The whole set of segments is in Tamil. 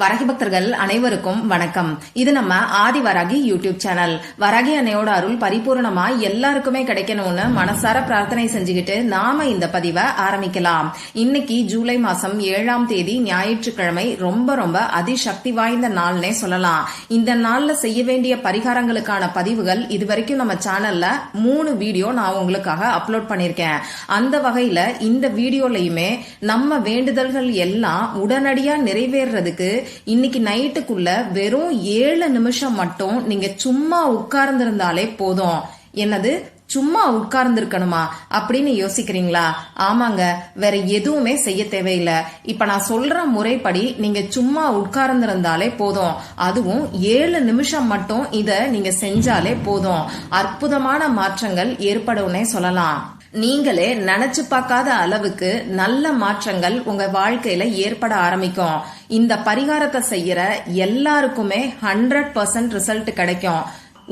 வரகி பக்தர்கள் அனைவருக்கும் வணக்கம். இது நம்ம ஆதி வராகி யூடியூப் சேனல். வராகி அன்னையோட அருள் பரிபூர்ணமா எல்லாருக்குமே கிடைக்கணும்னு மனசார பிரார்த்தனை செஞ்சுக்கிட்டு நாம இந்த பதிவை ஆரம்பிக்கலாம். இன்னைக்கு ஜூலை மாசம் ஏழாம் தேதி ஞாயிற்றுக்கிழமை ரொம்ப ரொம்ப அதிசக்தி வாய்ந்த நாள்னே சொல்லலாம். இந்த நாள்ல செய்ய வேண்டிய பரிகாரங்களுக்கான பதிவுகள் இதுவரைக்கும் நம்ம சேனல்ல மூணு வீடியோ நான் உங்களுக்காக அப்லோட் பண்ணிருக்கேன் அந்த வகையில இந்த வீடியோலயுமே நம்ம வேண்டுதல்கள் எல்லாம் உடனடியா நிறைவேறதுக்கு இன்னைக்கு நைட்டுக்குள்ள வெறும் ஏழு நிமிஷம் மட்டும் நீங்க சும்மா உட்கார்ந்திருந்தாலே போதும். என்னது? சும்மா உட்கார்ந்துருக்கணுமா? அப்படின்னு யோசிக்கிறீங்களா? ஆமாங்க. வேற எதுவுமே செய்ய தேவையில்லை. இப்ப நான் சொல்ற முறைப்படி நீங்க சும்மா உட்கார்ந்திருந்தாலே போதும். அதுவும் ஏழு நிமிஷம் மட்டும் இத நீங்க செஞ்சாலே போதும். அற்புதமான மாற்றங்கள் ஏற்படும்னே சொல்லலாம். நீங்களே நினைச்சு பார்க்காத அளவுக்கு நல்ல மாற்றங்கள் உங்க வாழ்க்கையில ஏற்பட ஆரம்பிக்கும். இந்த பரிகாரத்தை செய்யற எல்லாருக்குமே ஹண்ட்ரட் பர்சன்ட் ரிசல்ட் கிடைக்கும்.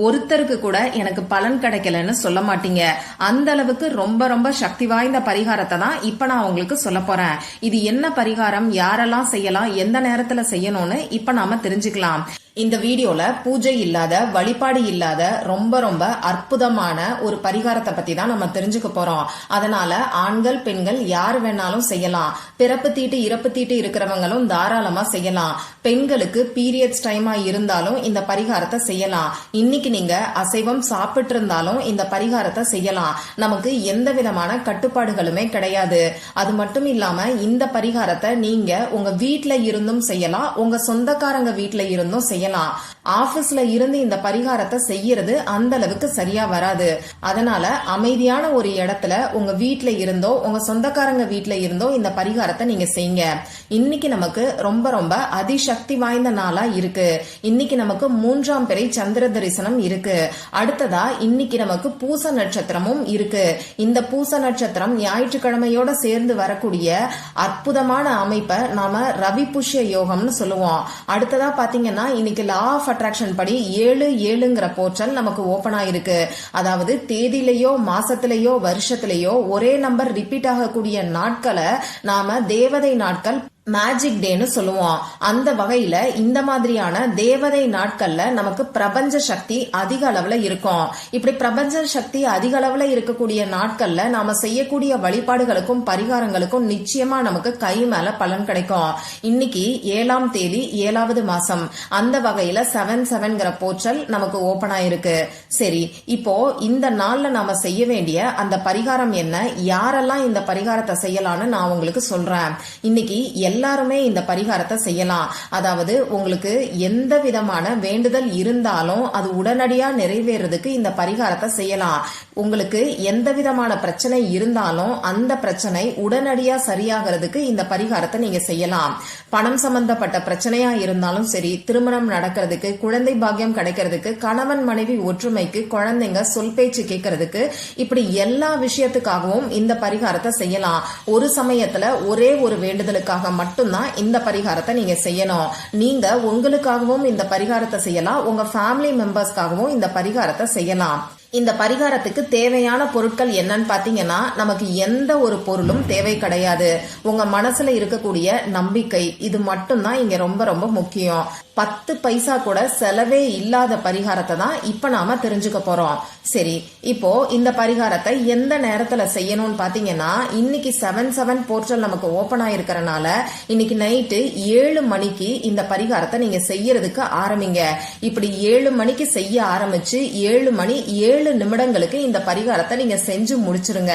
ஒருத்தருக்கு கூட எனக்கு பலன் கிடைக்கலன்னு சொல்ல மாட்டீங்க. அந்த அளவுக்கு ரொம்ப ரொம்ப சக்தி வாய்ந்த பரிகாரத்தை தான் இப்ப நான் உங்களுக்கு சொல்ல போறேன். இது என்ன பரிகாரம்? யாரெல்லாம் செய்யலாம்? எந்த நேரத்துல செய்யணும்னு இப்ப நாம தெரிஞ்சுக்கலாம். இந்த வீடியோல பூஜை இல்லாத வழிபாடு இல்லாத ரொம்ப ரொம்ப அற்புதமான ஒரு பரிகாரத்தை பத்தி தான் நம்ம தெரிஞ்சுக்க போறோம். அதனால ஆண்கள் பெண்கள் யார் வேணாலும் செய்யலாம். பிறப்பு தீட்டு இறப்பு தீட்டு இருக்கிறவங்களும் தாராளமா செய்யலாம். பெண்களுக்கு பீரியட்ஸ் டைமா இருந்தாலும் இந்த பரிகாரத்தை செய்யலாம். இன்னைக்கு நீங்க அசைவம் சாப்பிட்டு இருந்தாலும் இந்த பரிகாரத்தை செய்யலாம். நமக்கு எந்த விதமான கட்டுப்பாடுகளுமே கிடையாது. அது மட்டும் இல்லாம இந்த பரிகாரத்தை நீங்க உங்க வீட்டுல இருந்தும் செய்யலாம். உங்க சொந்தக்காரங்க வீட்டுல இருந்தும் செய்யலாம். ஆபீஸ்ல இருந்து இந்த பரிகாரத்தை செய்யறது அந்த அளவுக்கு சரியா வராது. அதனால அமைதியான ஒரு இடத்துல உங்க வீட்டுல இருந்தோ உங்க சொந்தக்காரங்க வீட்டுல இருந்தோ இந்த பரிகாரத்தை நீங்க செய்யுங்க. இன்னைக்கு நமக்கு ரொம்ப ரொம்ப அதிசக்தி வாய்ந்த நாளா இருக்கு. இன்னைக்கு நமக்கு மூன்றாம் பிறை சந்திர தரிசனம் இருக்கு. அடுத்ததா இன்னைக்கு நமக்கு பூச நட்சத்திரமும் இருக்கு. இந்த பூச நட்சத்திரம் ஞாயிற்றுக்கிழமையோட சேர்ந்து வரக்கூடிய அற்புதமான அமைப்பை நாம ரவி புஷ்ய யோகம்னு சொல்லுவோம். அடுத்ததா பாத்தீங்கன்னா இன்னைக்கு லா ஆஃப் அட்ராக்ஷன் படி ஏழு ஏழுங்கிற போர்ட்டல் நமக்கு ஓபன் ஆயிருக்கு. அதாவது தேதியிலேயோ மாசத்திலேயோ வருஷத்திலேயோ ஒரே நம்பர் ரிப்பீட் ஆகக்கூடிய நாட்களை நாம தேவதை நாட்கள் மேஜிக் டேன்னு சொல்லுவோம். அந்த வகையில இந்த மாதிரியான தேவதை நாட்கள்ல நமக்கு பிரபஞ்ச சக்தி அதிக அளவுல இருக்கும். இப்படி பிரபஞ்ச சக்தி அதிக அளவுல இருக்கக்கூடிய நாட்கள்ல நாம செய்யக்கூடிய வழிபாடுகளுக்கும் பரிகாரங்களுக்கும் நிச்சயமா நமக்கு கை மேல பலன் கிடைக்கும். இன்னைக்கு ஏழாம் தேதி ஏழாவது மாசம். அந்த வகையில செவன் செவன்கிற போர்ட்டல் நமக்கு ஓபன் ஆயிருக்கு. சரி இப்போ இந்த நாள்ல நாம செய்ய வேண்டிய அந்த பரிகாரம் என்ன? யாரெல்லாம் இந்த பரிகாரத்தை செய்யலாம்னு நான் உங்களுக்கு சொல்றேன். இன்னைக்கு எல்லாருமே இந்த பரிகாரத்தை செய்யலாம். அதாவது உங்களுக்கு எந்த விதமான வேண்டுதல் இருந்தாலும் அது உடனடியா நிறைவேறதுக்கு இந்த பரிகாரத்தை செய்யலாம். உங்களுக்கு எந்த விதமான பிரச்சனை இருந்தாலும் அந்த பிரச்சனை உடனடியா சரியாகிறதுக்கு இந்த பரிகாரத்தை நீங்க செய்யலாம். பணம் சம்பந்தப்பட்ட பிரச்சனையா இருந்தாலும் சரி திருமணம் நடக்கிறதுக்கு குழந்தை பாக்கியம் கிடைக்கிறதுக்கு கணவன் மனைவி ஒற்றுமைக்கு குழந்தைங்க சொல் பேச்சு கேட்கறதுக்கு இப்படி எல்லா விஷயத்துக்காகவும் இந்த பரிகாரத்தை செய்யலாம். ஒரு சமயத்துல ஒரே ஒரு வேண்டுதலுக்காக மட்டும்தான் இந்த பரிகாரத்தை நீங்க செய்யணும். நீங்க உங்களுக்காகவும் இந்த பரிகாரத்தை செய்யலாம். உங்க ஃபேமிலி மெம்பர்ஸ்க்காகவும் இந்த பரிகாரத்தை செய்யலாம். இந்த பரிகாரத்துக்கு தேவையான பொருட்கள் என்னன்னு பாத்தீங்கன்னா நமக்கு எந்த ஒரு பொருளும் தேவை கிடையாது. உங்க மனசுல இருக்கக்கூடிய நம்பிக்கை இது மட்டும்தான் இங்க ரொம்ப ரொம்ப முக்கியம். பத்து பைசா கூட செலவே இல்லாத பரிகாரத்தை தான் இப்ப நாம தெரிஞ்சுக்க போறோம். சரி இப்போ இந்த பரிகாரத்தை எந்த நேரத்துல செய்யணும்னு பாத்தீங்கன்னா இன்னைக்கு செவன் செவன் போர்ட்டல் நமக்கு ஓபன் ஆயிருக்கிறனால இன்னைக்கு நைட்டு ஏழு மணிக்கு இந்த பரிகாரத்தை நீங்க செய்யறதுக்கு ஆரம்பிங்க. இப்படி ஏழு மணிக்கு செய்ய ஆரம்பிச்சு ஏழு மணி ஏழு நிமிடங்களுக்கு இந்த பரிகாரத்தை நீங்க செஞ்சு முடிச்சிருங்க.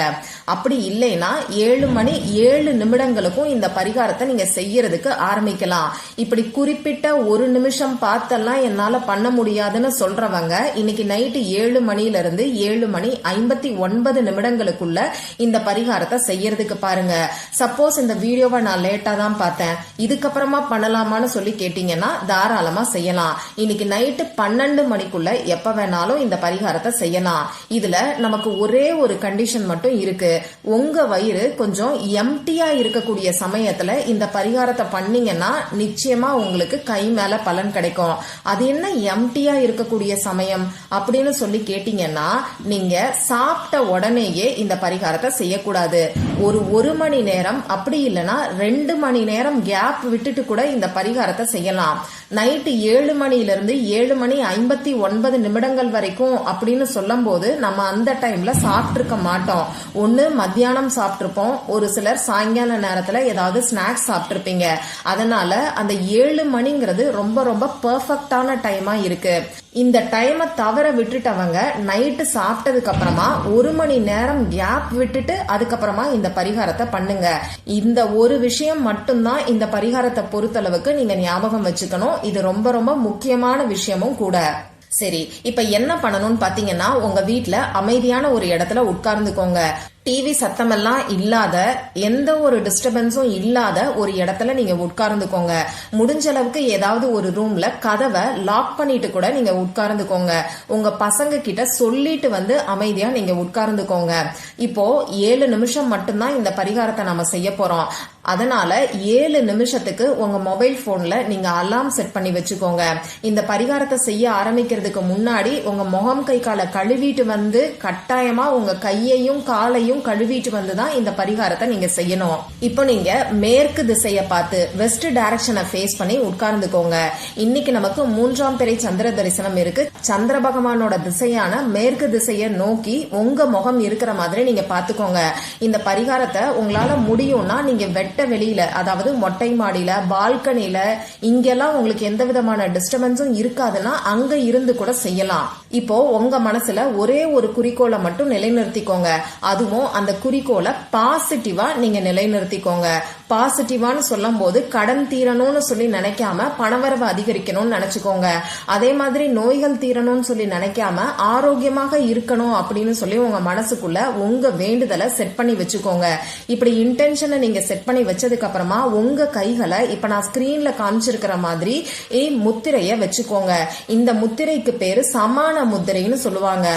அப்படி இல்லைன்னா ஏழு மணி ஏழு நிமிடங்களுக்கும் இந்த பரிகாரத்தை நீங்க செய்யறதுக்கு ஆரம்பிக்கலாம். இப்படி குறிப்பிட்ட ஒரு நிமிஷம் பார்த்தெல்லாம் என்னால பண்ண முடியாதுன்னு சொல்றவங்க இன்னைக்கு நைட்டு ஏழு மணில இருந்து ஏழு மணி ஐம்பத்தி ஒன்பது நிமிடங்களுக்குள்ள இந்த பரிகாரத்தை செய்யறதுக்கு பாருங்க. சப்போஸ் இந்த வீடியோவை நான் லேட்டா தான் பார்த்தேன். இதுக்கப்புறமா பண்ணலாமான்னு சொல்லி கேட்டீங்கன்னா தாராளமா செய்யலாம். இன்னைக்கு நைட்டு பன்னெண்டு மணிக்குள்ள எப்ப வேணாலும் இந்த பரிகாரத்தை செய்யலாம். இதுல நமக்கு ஒரே ஒரு கண்டிஷன் மட்டும் இருக்கு. உங்க வயிறு கொஞ்சம் எம்டியா இருக்கக்கூடிய சமயத்துல இந்த பரிகாரத்தை பண்ணீங்கன்னா நிச்சயமா உங்களுக்கு கை மேல பலன் கிடைக்கும். அது என்ன எம்டியா இருக்கக்கூடிய சமயம் அப்படின்னு சொல்லி கேட்டீங்கன்னா நீங்க சாப்பிட்ட உடனேயே இந்த பரிகாரத்தை செய்யக்கூடாது. ஒரு ஒரு மணி நேரம் அப்படி இல்லைன்னா ரெண்டு மணி நேரம் கேப் விட்டுட்டு கூட இந்த பரிகாரத்தை செய்யலாம். நைட்டு ஏழு மணியிலிருந்து ஏழு மணி ஐம்பத்தி ஒன்பது நிமிடங்கள் வரைக்கும் அப்படின்னு சொல்லும் போது நம்ம அந்த டைம்ல சாப்பிட்ருக்க மாட்டோம். ஒன்று மத்தியானம் சாப்பிட்ருப்போம் ஒரு சிலர் சாயங்கால நேரத்தில் ஏதாவது ஸ்நாக்ஸ் சாப்பிட்ருப்பீங்க அதனால அந்த ஏழு மணிங்கிறது ரொம்ப ரொம்ப பர்ஃபெக்டான டைமா இருக்கு. இந்த டைமை தவற விட்டுட்டவங்க நைட்டு சாப்பிட்டதுக்கு அப்புறமா ஒரு மணி நேரம் கேப் விட்டுட்டு அதுக்கப்புறமா இந்த பரிகாரத்தை பண்ணுங்க. இந்த ஒரு விஷயம் மட்டும்தான் இந்த பரிகாரத்தை பொறுத்தளவுக்கு நீங்க ஞாபகம் வச்சுக்கணும். இது ரொம்ப ரொம்ப முக்கியமான விஷயமும் கூட. சரி இப்ப என்ன பண்ணணும்னு பாத்தீங்கன்னா உங்க வீட்டுல அமைதியான ஒரு இடத்துல உட்கார்ந்துக்கோங்க. டிவி சத்தமெல்லாம் இல்லாத எந்த ஒரு டிஸ்டர்பன்ஸும் இல்லாத ஒரு இடத்துல நீங்க உட்கார்ந்துக்கோங்க. முடிஞ்ச அளவுக்கு ஏதாவது ஒரு ரூம்ல கதவை லாக் பண்ணிட்டு கூட நீங்க உட்கார்ந்துக்கோங்க. உங்க பசங்க கிட்ட சொல்லிட்டு வந்து அமைதியா நீங்க உட்கார்ந்துக்கோங்க. இப்போ ஏழு நிமிஷம் மட்டும்தான் இந்த பரிகாரத்தை நம்ம செய்ய போறோம். அதனால ஏழு நிமிஷத்துக்கு உங்க மொபைல் போன்ல நீங்க அலாம் செட் பண்ணி வச்சுக்கோங்க. இந்த பரிகாரத்தை செய்ய ஆரம்பிக்கிறதுக்கு முன்னாடி உங்க முகம் கை காலை கழுவிட்டு வந்து கட்டாயமா உங்க கையையும் காலையும் கழுவிட்டு வந்துதான் இந்த பரிகாரத்தை நீங்க செய்யணும். இப்போ நீங்க மேற்கு திசையை பார்த்து வெஸ்ட் டைரக்ஷனை ஃபேஸ் பண்ணி உட்கார்ந்துக்கோங்க. இன்னைக்கு நமக்கு மூன்றாம் பிறை சந்திர தரிசனம் இருக்கு. சந்திர பகவானோட திசையான மேற்கு திசையை நோக்கி உங்க முகம் இருக்கிற மாதிரி நீங்க பாத்துக்கோங்க இந்த பரிகாரத்தை உங்களால முடியும்னா நீங்க வெட்ட வெளியில அதாவது மொட்டை மாடியில பால்கனில இங்கெல்லாம் உங்களுக்கு எந்த விதமான டிஸ்டர்பன்ஸும் இருக்காதுன்னா அங்க இருந்து கூட செய்யலாம். இப்போ உங்க மனசுல ஒரே ஒரு குறிக்கோளை மட்டும் நிலைநிறுத்திக்கோங்க. அதுவும் அந்த குறிக்கோளை பாசிட்டிவா நீங்க நிலைநிறுத்திக்கோங்க. பாசிட்டிவான்னு சொல்லும் போது கடன் தீரணும்னு சொல்லி நினைக்காம பணவரவு அதிகரிக்கணும்னு நினைச்சுக்கோங்க. அதே மாதிரி நோய்கள் தீரணும்னு சொல்லி நினைக்காம ஆரோக்கியமாக இருக்கணும் அப்படின்னு சொல்லி உங்க மனசுக்குள்ள உங்க வேண்டுதலை செட் பண்ணி வச்சுக்கோங்க. இப்படி இன்டென்ஷனை நீங்க செட் பண்ணி வச்சதுக்கு அப்புறமா உங்க கைகளை இப்ப நான் ஸ்கிரீன்ல காமிச்சிருக்கிற மாதிரி முத்திரைய வச்சுக்கோங்க. இந்த முத்திரைக்கு பேரு சமான முத்திரைன்னு சொல்லுவாங்க.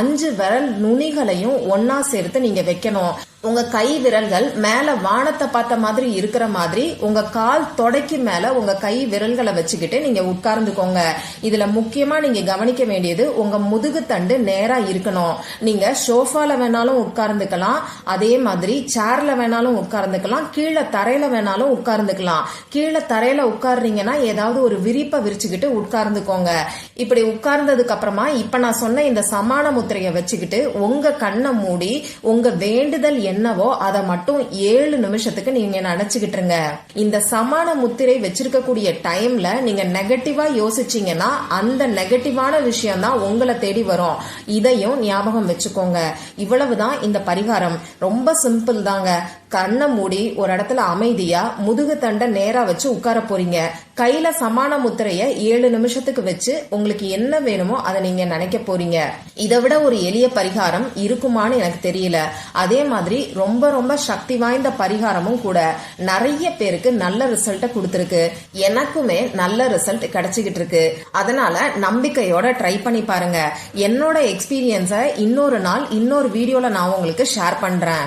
அஞ்சு விரல் நுனிகளையும் ஒன்னா சேர்த்து நீங்க வைக்கணும். உங்க கை விரல்கள் மேல வானத்தை பார்த்த மாதிரி இருக்கிற மாதிரி உங்க கால் தொடைக்கு மேல உங்க கை விரல்களை வச்சுக்கிட்டு நீங்க உட்கார்ந்துக்கோங்க. இதுல முக்கியமா நீங்க கவனிக்க வேண்டியது உங்க முதுகு தண்டு நேரா இருக்கணும். நீங்க சோஃபால வேணாலும் உட்கார்ந்துக்கலாம். அதே மாதிரி சேர்ல வேணாலும் உட்கார்ந்துக்கலாம். கீழே தரையில வேணாலும் உட்கார்ந்துக்கலாம். கீழே தரையில உட்கார்றீங்கன்னா ஏதாவது ஒரு விரிப்பை விரிச்சுக்கிட்டு உட்கார்ந்துக்கோங்க. இப்படி உட்கார்ந்ததுக்கு அப்புறமா இப்ப நான் சொன்ன இந்த சமான முத்திரையை வச்சுக்கிட்டு உங்க கண்ணை மூடி உங்க வேண்டுதல் என்னவோ அதை மட்டும் ஏழு நிமிஷத்துக்கு நீங்க நினைச்சுக்கிட்டுருங்க. இந்த சமான முத்திரை வச்சிருக்கக்கூடிய டைம்ல நீங்க நெகட்டிவா யோசிச்சீங்கன்னா அந்த நெகட்டிவான விஷயம் தான் உங்களை தேடி வரும். இதையும் ஞாபகம் வச்சுக்கோங்க. இவ்வளவுதான் இந்த பரிகாரம். ரொம்ப சிம்பிள் தாங்க. கண்ணை மூடி ஒரு இடத்துல அமைதியா முதுகு தண்டை நேரா வச்சு உட்கார போறீங்க. கையில சமான முத்திரைய ஏழு நிமிஷத்துக்கு வச்சு உங்களுக்கு என்ன வேணுமோ அதை நீங்க நினைக்க போறீங்க. இதை விட ஒரு எளிய பரிகாரம் இருக்குமான்னு எனக்கு தெரியல. அதே மாதிரி ரொம்ப ரொம்ப சக்தி வாய்ந்த பரிகாரமும் கூட நிறைய பேருக்கு நல்ல ரிசல்ட்டை கொடுத்துருக்கு. எனக்குமே நல்ல ரிசல்ட் கிடைச்சிக்கிட்டு இருக்கு. அதனால நம்பிக்கையோட ட்ரை பண்ணி பாருங்க. என்னோட எக்ஸ்பீரியன்ஸை இன்னொரு நாள் இன்னொரு வீடியோல நான் உங்களுக்கு ஷேர் பண்றேன்.